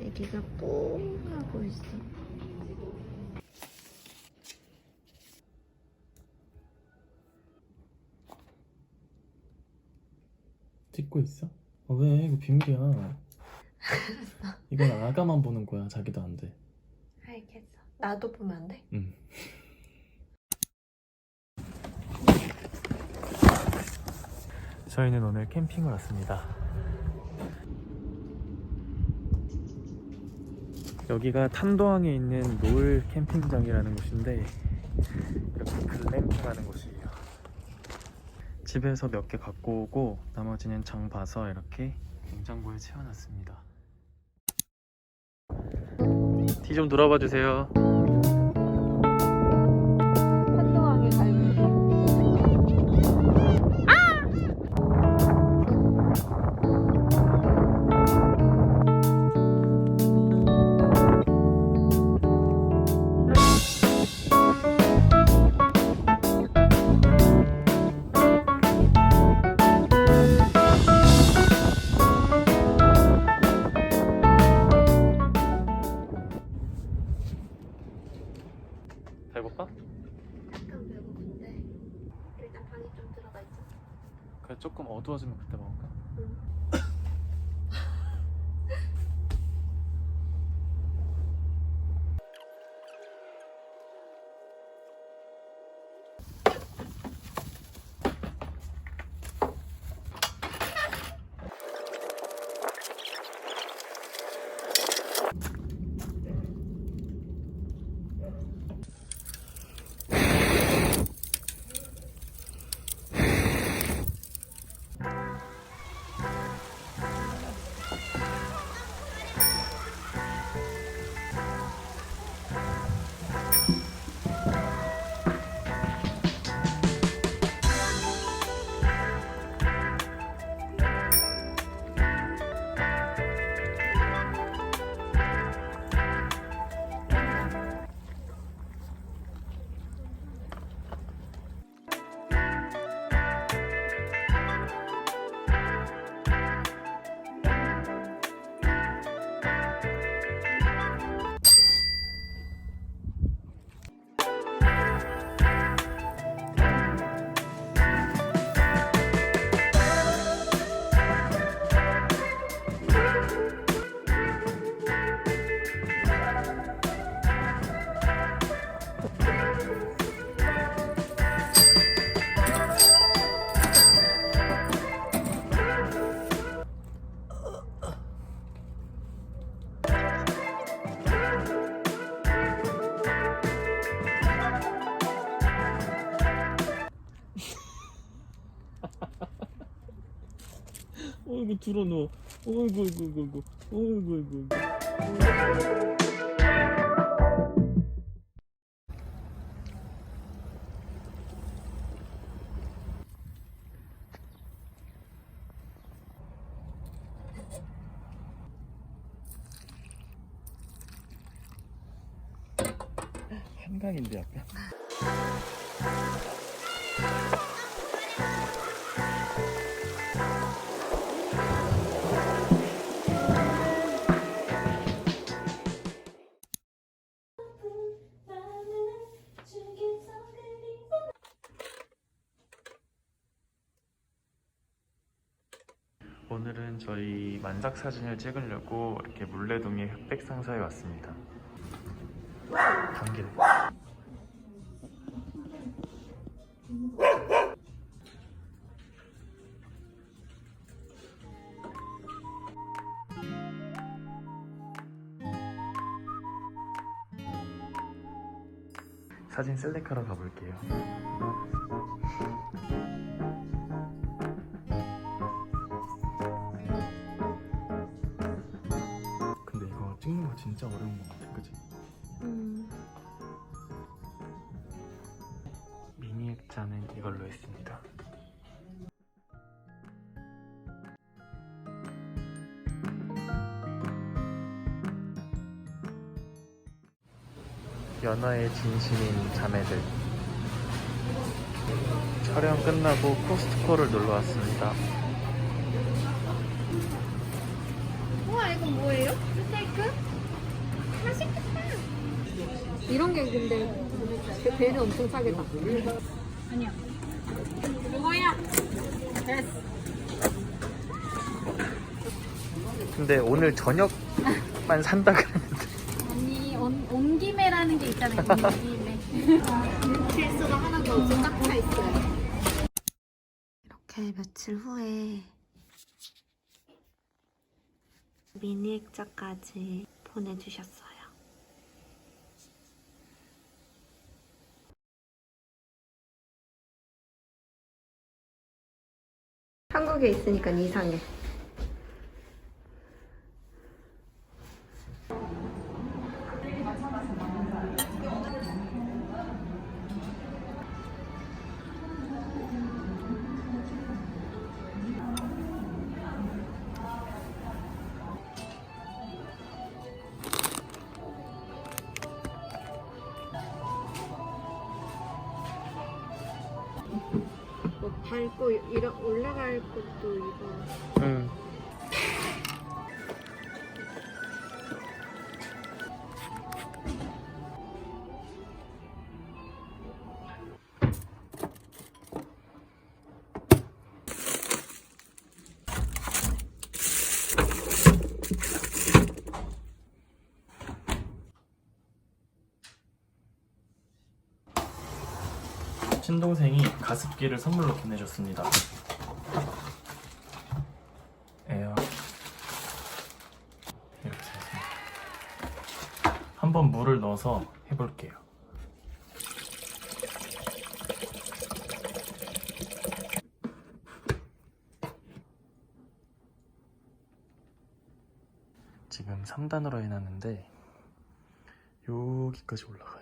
애기가 뽕 하고 있어. 찍고 있어? 어, 왜? 이거 비밀이야. 이건 아가만 보는 거야. 자기도 안 돼. 알겠어. 나도 보면 안 돼? 응. 저희는 오늘 캠핑을 왔습니다. 여기가 탄도항에 있는 노을 캠핑장이라는 곳인데 이렇게 글램핑하는 곳이에요. 집에서 몇 개 갖고 오고 나머지는 장 봐서 이렇게 냉장고에 채워놨습니다. 뒤 좀 돌아봐 주세요. 약간 배고픈데 일단 방에 좀 들어가 있자. 그래 조금 어두워지면 그때 먹을까? 어이구 들어 너. 어이구 어이구 어이구 어이구 어이구. 한강인데 약간. 오늘은 저희 만삭 사진을 찍으려고 이렇게 물레동의 흑백상사에 왔습니다. 감기네. 사진 셀렉하러 가볼게요. 액자는 이걸로 했습니다. 연하의 진심인 자매들. 촬영 끝나고 코스트코를 놀러 왔습니다. 이건 뭐예요? 스테이크? 맛있겠다. 이런 게 근데 배- 배는 엄청 싸겠다. 아니야. 이거야. 됐어. 근데 오늘 저녁만 산다 그랬는데 아니 온, 온 김에라는 게 있잖아요. 온 김에. 실수가 하나도 없이 딱차 있어요. 이렇게 며칠 후에 미니 액자까지 보내주셨어요. 한국에 있으니까 이상해. 밟고 이러, 올라갈 것도 이거 응. 친동생이 가습기를 선물로 보내줬습니다. 에어 이렇게 해서 한번 물을 넣어서 해볼게요. 지금 3단으로 해놨는데 여기까지 올라가요.